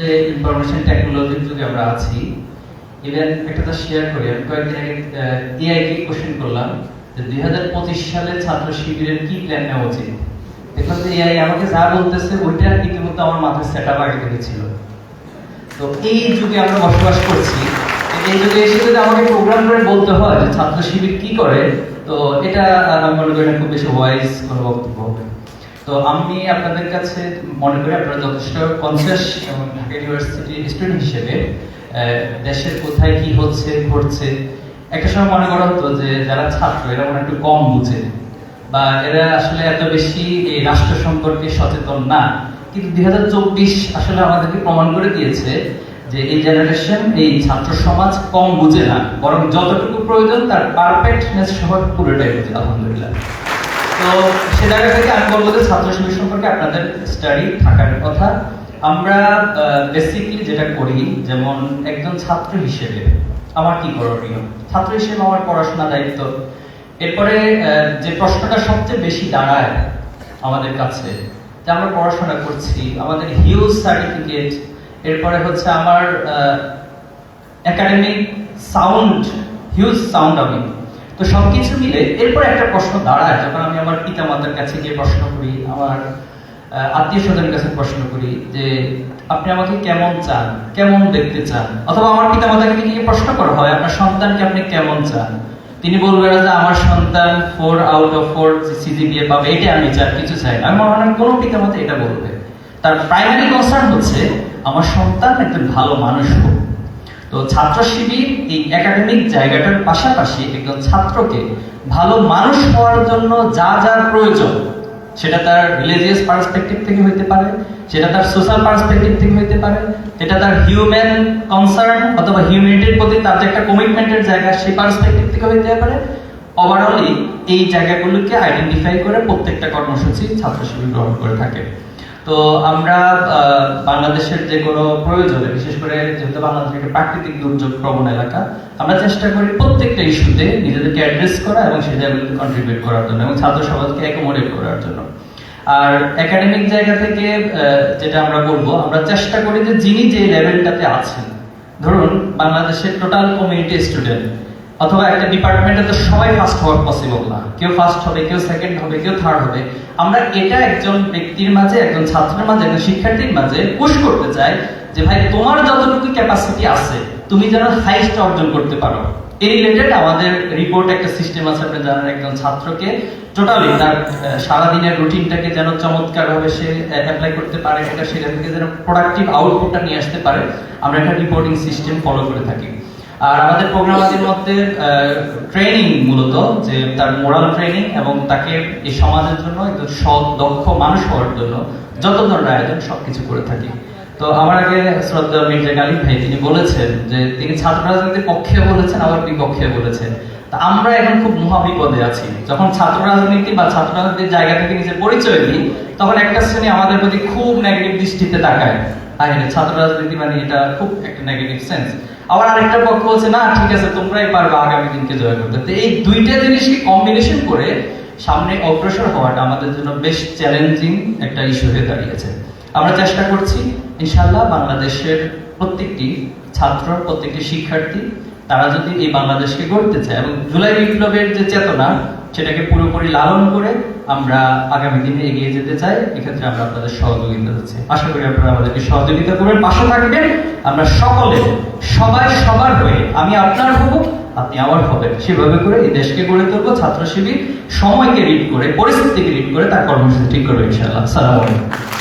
যে ইনফরমেশন টেকনোলজির যুগে আমরা আছি ইভেন একটা তো শেয়ার করি, আমি কয়েকদিন আগে এআই কে কোশ্চেন করলাম যে দুই হাজার পঁচিশ সালে ছাত্র শিবিরের কি প্ল্যান নেওয়া উচিত? দেখলাম যে এআই আমাকে যা বলতেছে, ওইটা ইতিমধ্যে আমার মাথায় সেট আপ আগে থেকে ছিল। তো এই যুগে আমরা বসবাস করছি, এই যুগে এসে যদি আমাকে প্রোগ্রাম করে বলতে হয় যে ছাত্র শিবির কি করে, তো এটা আমি মনে করি খুব বেশি ওয়াইজ কোনো বক্তব্য হবে তো আমি আপনাদের কাছে মনে করি আপনারা যথেষ্ট কনসিয়াস এবং ঢাকা ইউনিভার্সিটি স্টুডেন্ট হিসেবে দেশের কোথায় কি হচ্ছে, ঘটছে, একটা সময় মনে করা হতো যে যারা ছাত্র, এরা মনে একটু কম বুঝে। বা এরা আসলে এত বেশি এই রাষ্ট্র সম্পর্কে সচেতন না। কিন্তু দুই হাজার চব্বিশ আসলে আমাদেরকে প্রমাণ করে দিয়েছে যে এই জেনারেশন এই ছাত্র সমাজ কম বুঝে না। বরং যতটুকু প্রয়োজন তার পারফেক্টনেস সহ পুরোটাই বুঝে, আলহামদুলিল্লাহ। তো সে জায়গা আমি বলব যে ছাত্র সম্পর্কে আপনাদের স্টাডি থাকার কথা। আমরা বেসিকলি যেটা করি, যেমন একজন ছাত্র হিসেবে আমার কি করণীয়? ছাত্র হিসেবে আমার পড়াশোনা দায়িত্ব। এরপরে যে প্রশ্নটা সবচেয়ে বেশি দাঁড়ায় আমাদের কাছে, যে আমরা পড়াশোনা করছি, আমাদের হিউজ সার্টিফিকেট এরপরে হচ্ছে আমার একাডেমিক সাউন্ড হিউজ সাউন্ড আমি তো সবকিছু মিলে এরপর একটা প্রশ্ন দাঁড়ায়, যখন আমি আমার পিতা মাতার কাছে গিয়ে প্রশ্ন করি, আমার আত্মীয় স্বজনের কাছে প্রশ্ন করি যে, আপনি আমাকে কেমন চান? কেমন দেখতে চান? অথবা আমার পিতা মাতাকে গিয়ে প্রশ্ন করা হয়, আপনার সন্তানকে আপনি কেমন চান? তিনি বলবেন যে আমার সন্তান four out of four CGPA পাবে এটা আমি চাই, কিছু চাই। আমি মনে কোনো পিতা মাতা এটা বলবে। তার প্রাইমারি কনসার্ন হচ্ছে, আমার সন্তান একজন ভালো মানুষ হোক তো ছাত্র শিবির এই একাডেমিক জায়গাটার পাশাপাশি একজন ছাত্রকে ভালো মানুষ হওয়ার জন্য যা যা প্রয়োজন, সেটা তার রিলিজিয়াস পার্সপেক্টিভ থেকে হইতে পারে, সেটা তার সোশ্যাল পার্সপেক্টিভ থেকে হইতে পারে, সেটা তার হিউম্যান কনসার্ন অথবা হিউম্যানিটির প্রতি তার যে একটা কমিটমেন্টের জায়গা, সেই পার্সপেক্টিভ থেকে হইতে পারে। ওভারঅলি এই জায়গাগুলোকে আইডেন্টিফাই করে প্রত্যেকটা কর্মসূচি ছাত্র শিবির গ্রহণ করে থাকে। তো আমরা বাংলাদেশের যে কোনো প্রয়োজনে, বিশেষ করে যেহেতু বাংলাদেশ একটা প্রাকৃতিক দুর্যোগ প্রবণ এলাকা, আমরা চেষ্টা করি প্রত্যেকটা ইস্যুতে নিজেদেরকে অ্যাড্রেস করা এবং সেই জায়গাগুলোতে কন্ট্রিবিউট করার জন্য এবং ছাত্র সমাজকে অ্যাকোমোডেট করার জন্য। আর একাডেমিক জায়গা থেকে যেটা আমরা বলব, আমরা চেষ্টা করি যে যিনি যে লেভেলটাতে আছেন, ধরুন বাংলাদেশের টোটাল কমিউনিটি স্টুডেন্ট অথবা একটা ডিপার্টমেন্টে তো সবাই ফার্স্ট হওয়া পসিবল না। কেউ ফার্স্ট হবে, কেউ সেকেন্ড হবে, কেউ থার্ড হবে। আমরা এটা একজন ব্যক্তির মাঝে, একজন ছাত্রের মাঝে, একজন শিক্ষার্থীর মাঝে পুশ করতে চাই যে, ভাই, তোমার যতটুকু ক্যাপাসিটি আছে, তুমি যেন হাইস্ট অর্জন করতে পারো। এই রিলেটেড আমাদের রিপোর্ট একটা সিস্টেম আছে, আপনি জানেন, একজন ছাত্রকে টোটালি তার সারাদিনের রুটিনটাকে যেন চমৎকার ভাবে সে অ্যাপ্লাই করতে পারে এটা সেটা থেকে যেন প্রোডাক্টিভ আউটপুটটা নিয়ে আসতে পারে। আমরা একটা রিপোর্টিং সিস্টেম ফলো করে থাকি। আর আমাদের প্রোগ্রামাদির মধ্যে ট্রেনিং মূলত, যে তার মোরাল ট্রেনিং এবং তাকে এই সমাজের জন্য একজন সৎ, দক্ষ মানুষ হওয়ার জন্য যত ধরনের আয়োজন সবকিছু করে থাকি। তো আমার আগে শ্রদ্ধা মির্জা গালিব ভাই, তিনি বলেছেন যে তিনি ছাত্র রাজনীতির পক্ষে বলেছেন, আবার বিপক্ষে বলেছেন। তা আমরা এখন খুব মহাবিপদে আছি। যখন ছাত্র রাজনীতি বা ছাত্র রাজনীতির জায়গা থেকে নিজের পরিচয় দিই, তখন একটা শ্রেণি আমাদের প্রতি খুব নেগেটিভ দৃষ্টিতে তাকায়। আর ছাত্র রাজনীতি মানে এটা খুব একটা নেগেটিভ সেন্স আবার আরেকটা পক্ষ হচ্ছে না, ঠিক আছে, তোমরাই পারবে আগামী দিনকে জয় করতে। তো এই দুইটা জিনিসকে কম্বিনেশন করে সামনে অগ্রসর হওয়াটা আমাদের জন্য বেশ চ্যালেঞ্জিং একটা ইস্যু হয়ে দাঁড়িয়েছে। আমরা চেষ্টা করছি ইনশাল্লাহ বাংলাদেশের প্রত্যেকটি ছাত্র, প্রত্যেকটি শিক্ষার্থী, তারা যদি এই বাংলাদেশকে গড়তে চায় এবং জুলাই বিপ্লবের যে চেতনা, সেটাকে পুরোপুরি লালন করে আমরা আগামী দিনে এগিয়ে যেতে চাই, এক্ষেত্রে আমরা আপনাদের সহযোগিতা দিচ্ছি। আশা করি আপনারা আমাদেরকে সহযোগিতা করবেন, পাশে থাকবেন। আমরা সকলে, সবাই সবার হয়ে, আমি আপনার হব, আপনি আমার হবেন। সেভাবে করে এই দেশকে গড়ে তুলবো ছাত্র শিবির সময়কে রিড করে, পরিস্থিতিকে রিড করে তার কর্মসূচি ঠিক করবে ইনশাআল্লাহ। সালাম আলাইকুম।